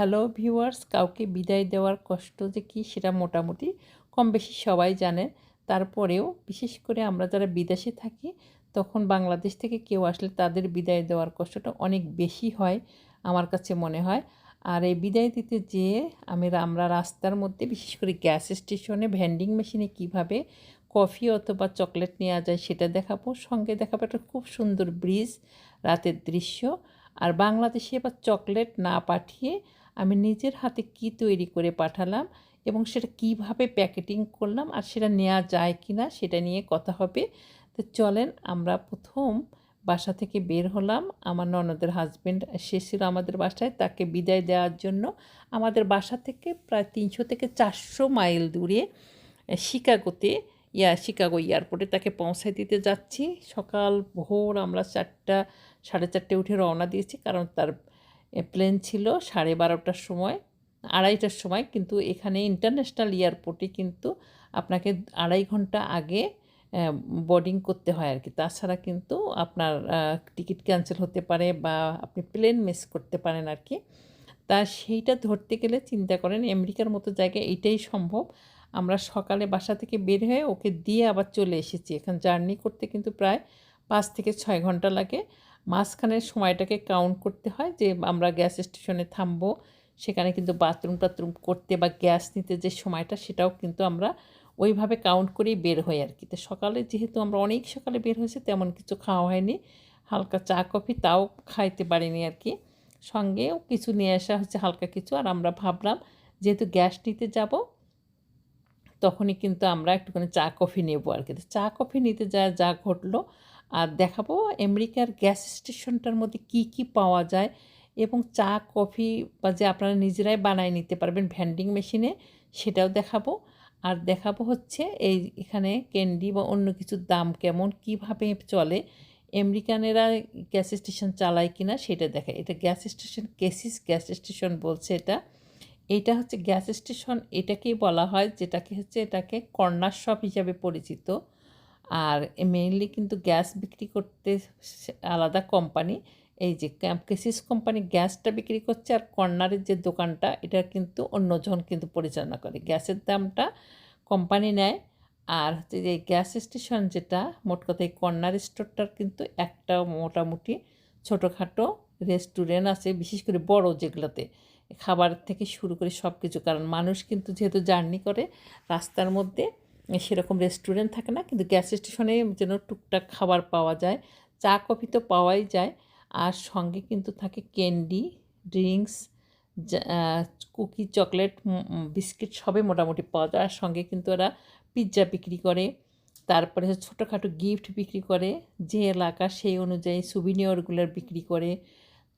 Hello viewers কাউকে বিদায় দেওয়ার কষ্ট যে কী সেটা মোটামুটি কম বেশি সবাই জানে। তারপরেও বিশেষ করে আমরা যারা বিদেশে থাকি, তখন বাংলাদেশ থেকে কেউ আসলে তাদের বিদায় দেওয়ার কষ্টটা অনেক বেশি হয় আমার কাছে মনে হয়। আর এই বিদায় দিতে যেয়ে আমি আমরা রাস্তার মধ্যে বিশেষ করে গ্যাস স্টেশনে ভেন্ডিং মেশিনে কীভাবে কফি অথবা চকলেট নেওয়া যায় সেটা দেখাবো। সঙ্গে দেখাবো একটা খুব সুন্দর ব্রিজ রাতের দৃশ্য। আর বাংলাদেশে এবার চকলেট না পাঠিয়ে আমি নিজের হাতে কি তৈরি করে পাঠালাম এবং সেটা কীভাবে প্যাকেটিং করলাম আর সেটা নেওয়া যায় কি না সেটা নিয়ে কথা হবে। তো চলেন আমরা প্রথম বাসা থেকে বের হলাম। আমার ননদের হাজব্যান্ড সে ছিল আমাদের বাসায়, তাকে বিদায় দেওয়ার জন্য আমাদের বাসা থেকে প্রায় তিনশো থেকে চারশো মাইল দূরে শিকাগোতে, ইয়া, শিকাগো এয়ারপোর্টে তাকে পৌঁছায় দিতে যাচ্ছি। সকাল ভোর আমরা চারটা, সাড়ে চারটে উঠে রওনা দিয়েছি কারণ তার প্লেন ছিল সাড়ে বারোটার সময়, আড়াইটার সময়, কিন্তু এখানে ইন্টারন্যাশনাল এয়ারপোর্টে কিন্তু আপনাকে আড়াই ঘণ্টা আগে বোর্ডিং করতে হয় আর কি তাছাড়া কিন্তু আপনার টিকিট ক্যান্সেল হতে পারে বা আপনি প্লেন মিস করতে পারেন আর কি তা সেইটা ধরতে গেলে চিন্তা করেন, আমেরিকার মতো জায়গায় এইটাই সম্ভব। আমরা সকালে বাসা থেকে বের হয়ে ওকে দিয়ে আবার চলে এসেছি। এখন জার্নি করতে কিন্তু প্রায় পাঁচ থেকে ছয় ঘণ্টা লাগে। মাঝখানের সময়টাকে কাউন্ট করতে হয় যে আমরা গ্যাস স্টেশনে থামবো। সেখানে কিন্তু বাথরুম টাথরুম করতে বা গ্যাস নিতে যে সময়টা, সেটাও কিন্তু আমরা ওইভাবে কাউন্ট করেই বের হই আর কি তো সকালে যেহেতু আমরা অনেক সকালে বের হয়েছি, তেমন কিছু খাওয়া হয়নি। হালকা চা, কফি তাও খাইতে পারিনি আর কি সঙ্গেও কিছু নিয়ে আসা হচ্ছে, হালকা কিছু। আর আমরা ভাবলাম, যেহেতু গ্যাস নিতে যাব, তখনই কিন্তু আমরা একটুখানি চা, কফি নেব আর কি চা, কফি নিতে যা যা ঘটলো আর দেখাবো আমেরিকার গ্যাস স্টেশনটার মধ্যে কি কি পাওয়া যায় এবং চা, কফি বা যে আপনারা নিজেরাই বানায় নিতে পারবেন ভ্যান্ডিং মেশিনে সেটাও দেখাবো। আর দেখাবো হচ্ছে এই এখানে ক্যান্ডি বা অন্য কিছুর দাম কেমন, কীভাবে চলে, আমেরিকানেরা গ্যাস স্টেশন চালায় কিনা সেটা দেখা এটা গ্যাস স্টেশন, কেসিস গ্যাস স্টেশন বলছে এটা। এটা হচ্ছে গ্যাস স্টেশন, এটাকেই বলা হয়, যেটাকে হচ্ছে এটাকে কর্নার শপ হিসাবে পরিচিত। আর মেইনলি কিন্তু গ্যাস বিক্রি করতে আলাদা কোম্পানি এই যে ক্যাম্পকেসিস কোম্পানি গ্যাসটা বিক্রি করছে আর কর্নারের যে দোকানটা, এটা কিন্তু অন্যজন কিন্তু পরিচালনা করে। গ্যাসের দামটা কোম্পানি নেয় আর হচ্ছে যে গ্যাস স্টেশন যেটা, মোট কথা এই কর্নার স্টোরটার কিন্তু একটা মোটামুটি ছোটোখাটো রেস্টুরেন্ট আছে, বিশেষ করে বড় যেগুলোতে খাবার থেকে শুরু করে সব কিছু কারণ মানুষ কিন্তু যেহেতু জার্নি করে, রাস্তার মধ্যে সেরকম রেস্টুরেন্ট থাকে না, কিন্তু গ্যাস স্টেশনে যেন টুকটাক খাবার পাওয়া যায়, চা কফি তো পাওয়াই যায়, আর সঙ্গে কিন্তু থাকে candy drinks cookie chocolate biscuit সবই মোটামুটি পাওয়া যায়, আর সঙ্গে কিন্তু ওরা পিৎজা বিক্রি করে, তারপরে ছোটোখাটো গিফট বিক্রি করে যে এলাকা সেই অনুযায়ী সুবিনিয়রগুলোর বিক্রি করে,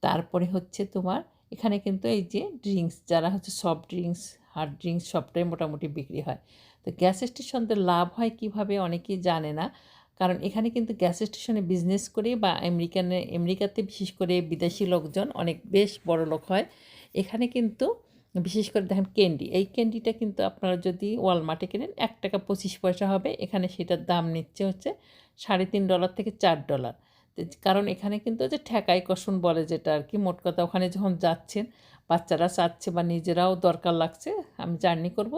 তারপরে হচ্ছে তোমার এখানে কিন্তু এই যে ড্রিঙ্কস যারা হচ্ছে সফট ড্রিঙ্কস হার্ড ড্রিঙ্কস সবটাই মোটামুটি বিক্রি হয়। তো গ্যাস স্টেশনদের লাভ হয় কীভাবে অনেকেই জানে না। কারণ এখানে কিন্তু গ্যাস স্টেশনে বিজনেস করে বা আমেরিকানে, আমেরিকাতে বিশেষ করে বিদেশি লোকজন অনেক বেশ বড় লোক হয়। এখানে কিন্তু বিশেষ করে দেখেন ক্যান্ডি, এই ক্যান্ডিটা কিন্তু আপনারা যদি ওয়ালমার্টে কেনেন এক টাকা পঁচিশ পয়সা হবে। এখানে সেটার দাম নিচ্ছে হচ্ছে সাড়ে তিন ডলার থেকে চার ডলার। কারণ এখানে কিন্তু যে ঠেকাই কষণ বলে যেটা আর কি, মোট কথা ওখানে যখন যাচ্ছেন, বাচ্চারা চাচ্ছে বা নিজেরাও দরকার লাগছে, আমি জার্নি করব।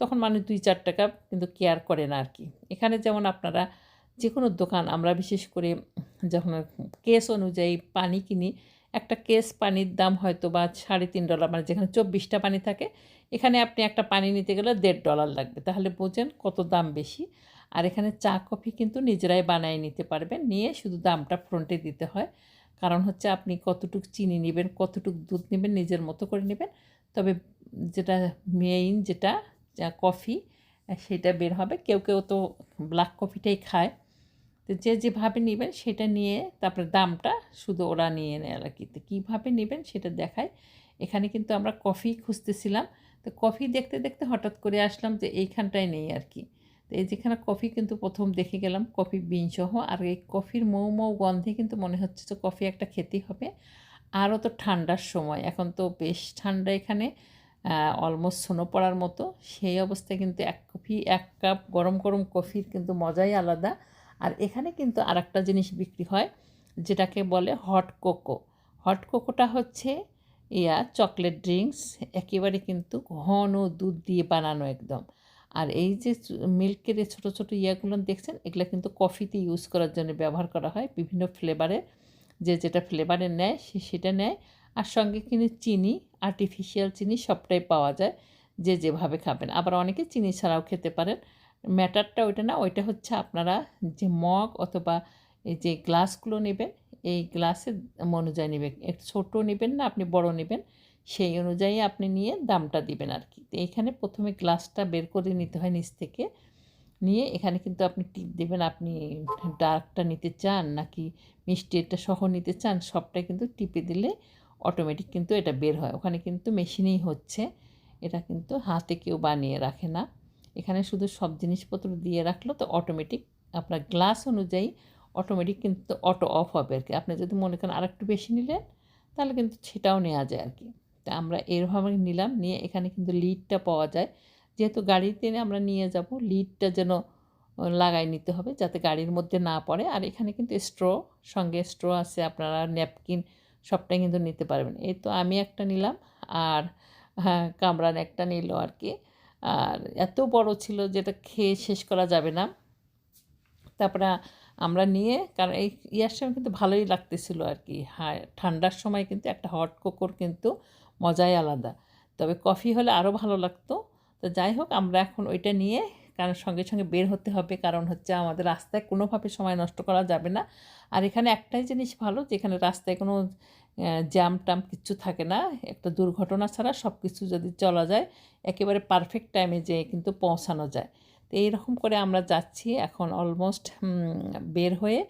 তখন মানুষ দুই চার টাকা কিন্তু কেয়ার করে না আর কি এখানে যেমন আপনারা যে কোনো দোকান, আমরা বিশেষ করে যখন কেস অনুযায়ী পানি কিনি, একটা কেস পানির দাম হয়তো বা সাড়ে তিন ডলার মানে যেখানে চব্বিশটা পানি থাকে, এখানে আপনি একটা পানি নিতে গেলে দেড় ডলার লাগবে। তাহলে বোঝেন কত দাম বেশি। আর এখানে চা, কফি কিন্তু নিজেরাই বানিয়ে নিতে পারবেন, নিয়ে শুধু দামটা ফ্রন্টে দিতে হয়। কারণ হচ্ছে আপনি কতটুক চিনি নেবেন, কতটুক দুধ নেবেন, নিজের মতো করে নেবেন। তবে যেটা মেইন যেটা কফি সেটা বের হবে। কেউ কেউ তো ব্ল্যাক কফিটাই খায়। তো যে যেভাবে নেবেন সেটা নিয়ে তারপরে দামটা শুধু ওরা নিয়ে নেয় আর কি। তো কীভাবে নেবেন সেটা দেখায়। এখানে কিন্তু আমরা কফি খুঁজতেছিলাম। তো কফি দেখতে দেখতে হঠাৎ করে আসলাম যে এইখানটায় নেই আর কি। তো এই যেখানে কফি কিন্তু প্রথম দেখে গেলাম কফি বিনসহ আর এই কফির মৌ মৌ গন্ধে কিন্তু মনে হচ্ছে যে কফি একটা খেতেই হবে। আরও তো ঠান্ডার সময়। এখন তো বেশ ঠান্ডা এখানে। অলমোস্ট সোনো পড়ার মতো। সেই অবস্থায় কিন্তু এক কফি, এক কাপ গরম গরম কফির কিন্তু মজাই আলাদা। আর এখানে কিন্তু আর একটা জিনিস বিক্রি হয়, যেটাকে বলে হট কোকো হট কোকোটা হচ্ছে ইয়া চকলেট ড্রিঙ্কস একেবারে কিন্তু ঘন দুধ দিয়ে বানানো একদম। আর এই যে মিল্কের ছোটো ছোটো ইয়াগুলো দেখছেন, এগুলো কিন্তু কফিতে ইউজ করার জন্য ব্যবহার করা হয় বিভিন্ন ফ্লেভারে যে যেটা ফ্লেভারে নেয়, সে সেটা নেয়। আর সঙ্গে কিন্তু চিনি আর্টিফিশিয়াল চিনি সবটাই পাওয়া যায়, যে যেভাবে খাবেন। আবার অনেকে চিনি ছাড়াও খেতে পারেন। ম্যাটারটা ওইটা না, ওইটা হচ্ছে আপনারা যে মগ অথবা এই যে গ্লাসগুলো নেবেন, এই গ্লাসের অনুযায়ী নেবেন। একটু ছোটো নেবেন না, আপনি বড় নেবেন, সেই অনুযায়ী আপনি নিয়ে দামটা দিবেন আর কি এইখানে প্রথমে গ্লাসটা বের করে নিতে হয় নিচ থেকে। নিয়ে এখানে কিন্তু আপনি টিপ দেবেন, আপনি ডার্কটা নিতে চান নাকি মিষ্টি এটা সহ নিতে চান, সবটাই কিন্তু টিপে দিলে অটোমেটিক কিন্তু এটা বের হয়। ওখানে কিন্তু মেশিনেই হচ্ছে। এটা কিন্তু হাতে কেউ বানিয়ে রাখে না। এখানে শুধু সব জিনিসপত্র দিয়ে রাখল তো অটোমেটিক আপনার গ্লাস অনুযায়ী অটোমেটিক কিন্তু অটো অফ হবে আর কি। আপনি যদি মনে করেন আরেকটু বেশি নিলেন, তাহলে কিন্তু সেটাও নেওয়া যায় আর কি। তা আমরা এরভাবে নিলাম। নিয়ে এখানে কিন্তু লিডটা পাওয়া যায়। যেহেতু গাড়িতে আমরা নিয়ে যাব লিডটা যেন লাগাই নিতে হবে যাতে গাড়ির মধ্যে না পড়ে। আর এখানে কিন্তু স্ট্র সঙ্গে স্ট্র আছে আপনারা ন্যাপকিন সবটাই কিন্তু নিতে পারবেন। এই তো আমি একটা নিলাম আর হ্যাঁ কামরান একটা নিল আর কি আর এত বড় ছিল যেটা খেয়ে শেষ করা যাবে না। তারপরে আমরা নিয়ে, কারণ এই ইয়ার সময় কিন্তু ভালোই লাগতেছিল আর কি হ্যাঁ ঠান্ডার সময় কিন্তু একটা হট কোকোর কিন্তু মজাই আলাদা। তবে কফি হলে আরও ভালো লাগতো। তো যাই হোক, আমরা এখন ওইটা নিয়ে কারণ সঙ্গে সঙ্গে বের হতে হবে। কারণ হচ্ছে আমাদের রাস্তায় কোনোভাবে সময় নষ্ট করা যাবে না। আর এখানে একটাই জিনিস ভালো, যেখানে রাস্তায় কোনো জ্যাম টাম কিচ্ছু থাকে না, একটা দুর্ঘটনা ছাড়া সব কিছু যদি চলা যায়, একেবারে পারফেক্ট টাইমে যেয়ে কিন্তু পৌঁছানো যায়। তো এইরকম করে আমরা যাচ্ছি, এখন অলমোস্ট বের হয়ে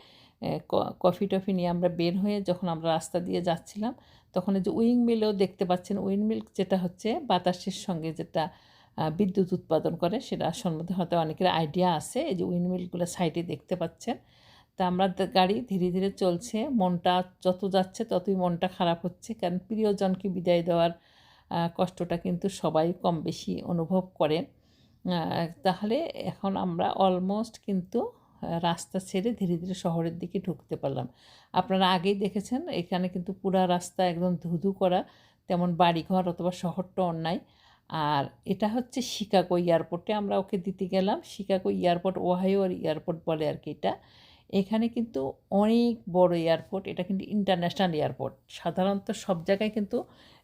কফি টফি নিয়ে আমরা বের হয়ে যখন আমরা রাস্তা দিয়ে যাচ্ছিলাম, তখন যে উইং মিলেও দেখতে পাচ্ছেন। উইং মিল যেটা হচ্ছে বাতাসের সঙ্গে যেটা বিদ্যুৎ উৎপাদন করে, সেটা সম্বন্ধে হয়তো অনেকের আইডিয়া আছে, এই যে উইন্ড মিলগুলো সাইডে দেখতে পাচ্ছেন। তা আমরা গাড়ি ধীরে ধীরে চলছে, মনটা যত যাচ্ছে ততই মনটা খারাপ হচ্ছে, কারণ প্রিয়জনকে বিদায় দেওয়ার কষ্টটা কিন্তু সবাই কম বেশি অনুভব করে। তাহলে এখন আমরা অলমোস্ট কিন্তু রাস্তা ছেড়ে ধীরে ধীরে শহরের দিকে ঢুকতে পারলাম। আপনারা আগেই দেখেছেন, এখানে কিন্তু পুরা রাস্তা একদম ধুধু করা, তেমন বাড়িঘর অথবা শহরটা অন্যায়। আর এটা হচ্ছে শিকাগো এয়ারপোর্টে আমরা ওকে দিতে গেলাম। শিকাগো এয়ারপোর্ট, ওহাইওর এয়ারপোর্ট বলে আর কি এটা। এখানে কিন্তু অনেক বড় এয়ারপোর্ট, এটা কিন্তু ইন্টারন্যাশনাল এয়ারপোর্ট। সাধারণত সব জায়গায় কিন্তু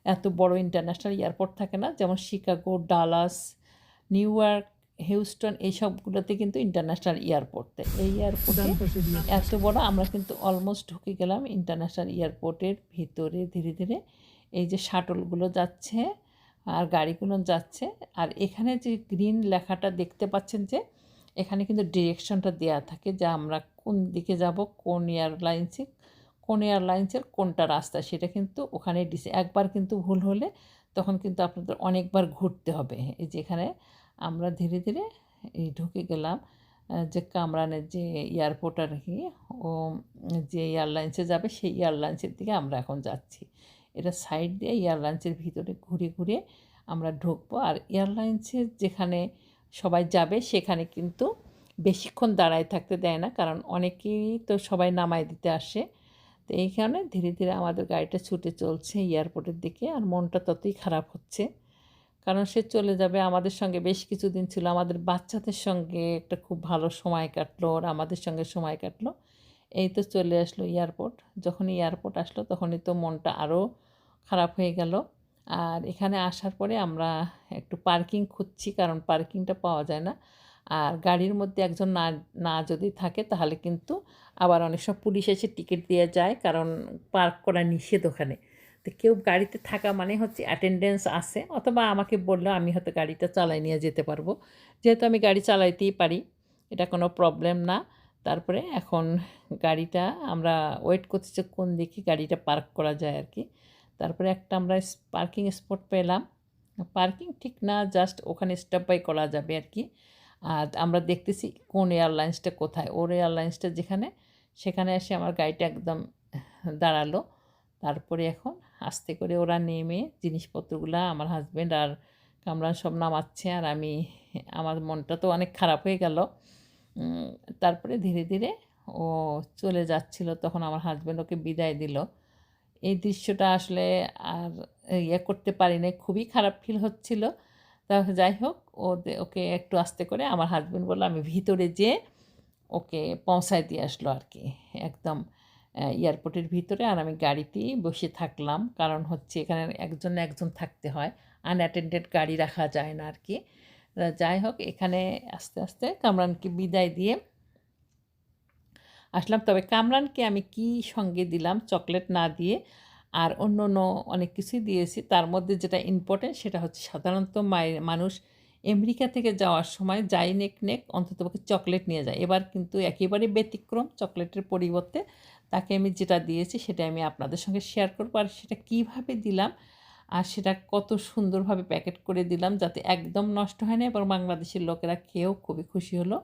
এত বড় ইন্টারন্যাশনাল এয়ারপোর্ট থাকে না। যেমন Chicago, Dallas, New York, Houston এইসবগুলোতে কিন্তু ইন্টারন্যাশনাল এয়ারপোর্ট। এই এয়ারপোর্টে এত বড়, আমরা কিন্তু অলমোস্ট ঢুকে গেলাম ইন্টারন্যাশনাল এয়ারপোর্টের ভিতরে ধীরে ধীরে। এই যে শাটলগুলো যাচ্ছে আর গাড়িগুলো যাচ্ছে। আর এখানে যে গ্রিন লেখাটা দেখতে পাচ্ছেন যে, এখানে কিন্তু ডিরেকশনটা দেওয়া থাকে যে আমরা কোন দিকে যাব, কোন এয়ারলাইন্সে কোন এয়ারলাইন্সের কোনটা রাস্তা, সেটা কিন্তু ওখানে ডিসে একবার কিন্তু ভুল হলে তখন কিন্তু আপনাদের অনেকবার ঘুরতে হবে। এই যেখানে আমরা ধীরে ধীরে এই ঢুকে গেলাম যে কামরানের যে এয়ারপোর্ট আর কি, ও, যে এয়ারলাইন্সে যাবে, সেই এয়ারলাইন্সের দিকে আমরা এখন যাচ্ছি। এটা সাইড দিয়ে এয়ারলাইন্সের ভিতরে ঘুরে ঘুরে আমরা ঢুকবো। আর এয়ারলাইন্সের যেখানে সবাই যাবে, সেখানে কিন্তু বেশিক্ষণ দাঁড়ায় থাকতে দেয় না, কারণ অনেকেই তো সবাই নামায় দিতে আসে। তো এই কারণে ধীরে ধীরে আমাদের গাড়িটা ছুটে চলছে এয়ারপোর্টের দিকে, আর মনটা ততই খারাপ হচ্ছে। কারণ সে চলে যাবে আমাদের সঙ্গে, বেশ কিছুদিন ছিল, আমাদের বাচ্চাদের সঙ্গে একটা খুব ভালো সময় কাটলো আর আমাদের সঙ্গে সময় কাটলো। এই তো চলে আসলো এয়ারপোর্ট। যখন এয়ারপোর্ট আসলো তখনই তো মনটা আরও খারাপ হয়ে গেল। আর এখানে আসার পরে আমরা একটু পার্কিং খুঁজছি কারণ পার্কিংটা পাওয়া যায় না। আর গাড়ির মধ্যে একজন না না যদি থাকে তাহলে কিন্তু আবার অনেক সব পুলিশ এসে টিকিট দিয়ে যায় কারণ পার্ক করা নিষেধ ওখানে। তো কেউ গাড়িতে থাকা মানে হচ্ছে অ্যাটেন্ডেন্স আছে অথবা আমাকে বললে আমি হয়তো গাড়িটা চালাই নিয়ে যেতে পারব। যেহেতু আমি গাড়ি চালাইতেই পারি, এটা কোনো প্রবলেম না। তারপরে এখন গাড়িটা আমরা ওয়েট করছি যে কোন দিকে গাড়িটা পার্ক করা যায় আর কি। তারপরে একটা আমরা পার্কিং স্পট পেলাম। পার্কিং ঠিক না জাস্ট ওখানে স্টপ বাই করা যাবে আর কি। আর আমরা দেখতেছি কোন এয়ারলাইন্সটা কোথায়। ওর এয়ারলাইন্সটা যেখানে, সেখানে এসে আমার গাড়িটা একদম দাঁড়াল। তারপরে এখন আস্তে করে ওরা নেমে জিনিসপত্রগুলো আমার হাজব্যান্ড আর কামরান সব নামাচ্ছে। আর আমি, আমার মনটা তো অনেক খারাপ হয়ে গেল। তারপরে ধীরে ধীরে ও চলে যাচ্ছিল। তখন আমার হাজব্যান্ড ওকে বিদায় দিল। এই দৃশ্যটা আসলে আর ইয়ে করতে পারি নাই। খুবই খারাপ ফিল হচ্ছিল। তা যাই হোক ও ওকে একটু আস্তে করে আমার হাজব্যান্ড বলল, আমি ভিতরে যেয়ে ওকে পৌঁছায় দিয়ে আসলো আর কি একদম এয়ারপোর্টের ভিতরে আর আমি গাড়িতেই বসে থাকলাম। কারণ হচ্ছে এখানে একজন না একজন থাকতে হয়। আনঅ্যাটেন্ডেড গাড়ি রাখা যায় না আর কি যাই হোক, এখানে আস্তে আস্তে কামরানকে বিদায় দিয়ে আসলাম। তবে কামরানকে আমি কি সঙ্গে দিলাম চকলেট না দিয়ে আর অন্য অন্য অনেক কিছুই দিয়েছি, তার মধ্যে যেটা ইম্পর্টেন্ট সেটা হচ্ছে সাধারণত মানুষ আমেরিকা থেকে যাওয়ার সময় যাই নেক নেক অন্তত চকলেট নিয়ে যায়। এবার কিন্তু একেবারে ব্যতিক্রম চকলেটের পরিবর্তে তাকে আমি যেটা দিয়েছি সেটা আমি আপনাদের সঙ্গে শেয়ার করব। আর সেটা কীভাবে দিলাম আর সেটা কত সুন্দরভাবে প্যাকেট করে দিলাম যাতে একদম নষ্ট হয় না এবং বাংলাদেশের লোকেরা খেয়েও খুবই খুশি হলো।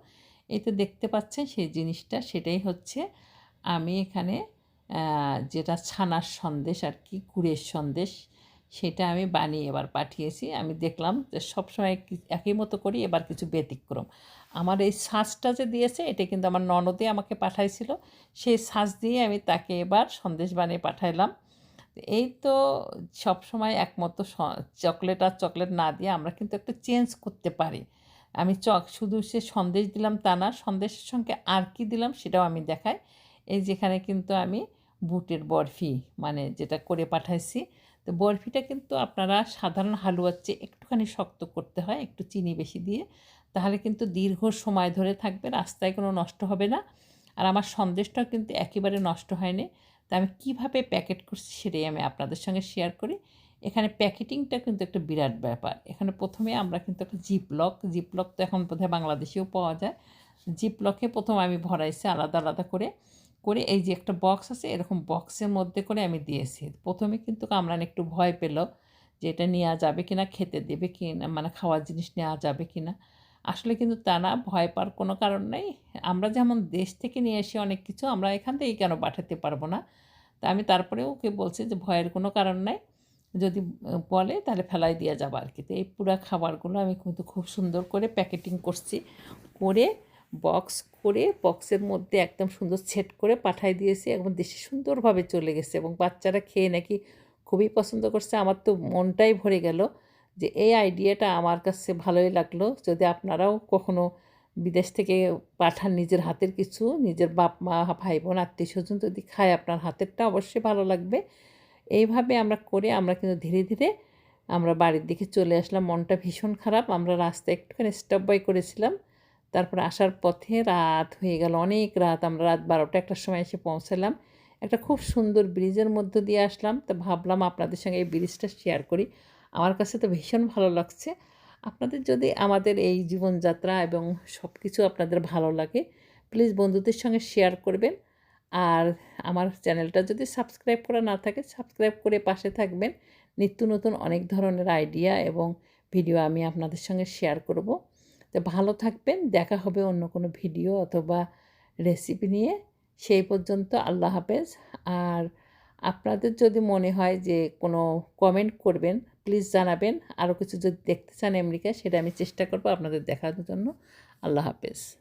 এতে দেখতে পাচ্ছেন সেই জিনিসটা, সেটাই হচ্ছে আমি এখানে যেটা ছানার সন্দেশ আর কি, গুড়ের সন্দেশ, সেটা আমি বানিয়ে এবার পাঠিয়েছি। আমি দেখলাম যে সবসময় একই মতো করি, এবার কিছু ব্যতিক্রম। আমার এই সাজটা যে দিয়েছে, এটা কিন্তু আমার ননদে আমাকে পাঠাইছিল। সেই সাজ দিয়ে আমি তাকে এবার সন্দেশ বানিয়ে পাঠাইলাম। এই তো সবসময় একমতো চকলেট আর চকলেট না দিয়ে আমরা কিন্তু একটু চেঞ্জ করতে পারি। আমি চক শুধু সে সন্দেশ দিলাম তা না, সন্দেশের সঙ্গে আর কি দিলাম সেটাও আমি দেখাই। এই যেখানে কিন্তু আমি বুটের বরফি মানে যেটা করে পাঠাইছি। তো বরফিটা কিন্তু আপনারা সাধারণ হালুয়ার চেয়ে একটুখানি শক্ত করতে হয়, একটু চিনি বেশি দিয়ে। তাহলে কিন্তু দীর্ঘ সময় ধরে থাকবে, রাস্তায় কোনো নষ্ট হবে না। আর আমার সন্দেশটাও কিন্তু একেবারে নষ্ট হয়নি। তা আমি কীভাবে প্যাকেট করছি সেটাই আমি আপনাদের সঙ্গে শেয়ার করি। এখানে প্যাকেটিংটা কিন্তু একটা বিরাট ব্যাপার। এখানে প্রথমে আমরা কিন্তু একটা জিপলক জিপলক তো এখন বোধহয় বাংলাদেশেও পাওয়া যায়। জিপলকে প্রথম আমি ভরাইছি আলাদা আলাদা করে করে এই যে একটা বক্স আছে, এরকম বক্সের মধ্যে করে আমি দিয়েছি। প্রথমে কিন্তু কামরান একটু ভয় পেল যে এটা নেওয়া যাবে কি না খেতে দেবে কি না মানে খাওয়ার জিনিস নেওয়া যাবে কি না আসলে কিন্তু তা না, ভয় পাওয়ার কোনো কারণ নেই। আমরা যেমন দেশ থেকে নিয়ে এসে অনেক কিছু আমরা এখান থেকেই কেন পাঠাতে পারব না? তা আমি তারপরেও ওকে বলছি যে, ভয়ের কোনো কারণ নাই। যদি বলে তাহলে ফেলাই দিয়ে যাব আর কি। তো এই পুরো খাবারগুলো আমি কিন্তু খুব সুন্দর করে প্যাকেটিং করছি। করে বক্স করে বক্সের মধ্যে একদম সুন্দর সেট করে পাঠাই দিয়েছি। একদম দেশে সুন্দরভাবে চলে গেছে এবং বাচ্চারা খেয়ে নাকি খুবই পছন্দ করছে। আমার তো মনটাই ভরে গেল। যে এই আইডিয়াটা আমার কাছে ভালোই লাগল। যদি আপনারাও কখনো বিদেশ থেকে পাঠান নিজের হাতের কিছু, নিজের বাপ মা ভাই বোন আত্মীয় স্বজন যদি খায় আপনার হাতেরটা অবশ্যই ভালো লাগবে। এইভাবে আমরা করে আমরা কিন্তু ধীরে ধীরে আমরা বাড়ির দিকে চলে আসলাম। মনটা ভীষণ খারাপ। আমরা রাস্তায় একটুখানি স্টপ বাই করেছিলাম। তারপর আসার পথে রাত হয়ে গেল, অনেক রাত। আমরা রাত বারোটা একটার সময় এসে পৌঁছালাম। একটা খুব সুন্দর ব্রিজের মধ্য দিয়ে আসলাম। তো ভাবলাম আপনাদের সঙ্গে এই ব্রিজটা শেয়ার করি। আমার কাছে তো ভীষণ ভালো লাগছে। আপনাদের যদি আমাদের এই জীবনযাত্রা এবং সব কিছু আপনাদের ভালো লাগে প্লিজ বন্ধুদের সঙ্গে শেয়ার করবেন। আর আমার চ্যানেলটা যদি সাবস্ক্রাইব করা না থাকে সাবস্ক্রাইব করে পাশে থাকবেন। নিত্য নতুন অনেক ধরনের আইডিয়া এবং ভিডিও আমি আপনাদের সঙ্গে শেয়ার করব। তো ভালো থাকবেন, দেখা হবে অন্য কোনো ভিডিও অথবা রেসিপি নিয়ে। সেই পর্যন্ত আল্লাহ হাফেজ। আর আপনাদের যদি মনে হয় যে কোনো কমেন্ট করবেন প্লিজ জানাবেন। আরও কিছু যদি দেখতে চান আমেরিকা সেটা আমি চেষ্টা করব আপনাদের দেখানোর জন্য। আল্লাহ হাফেজ।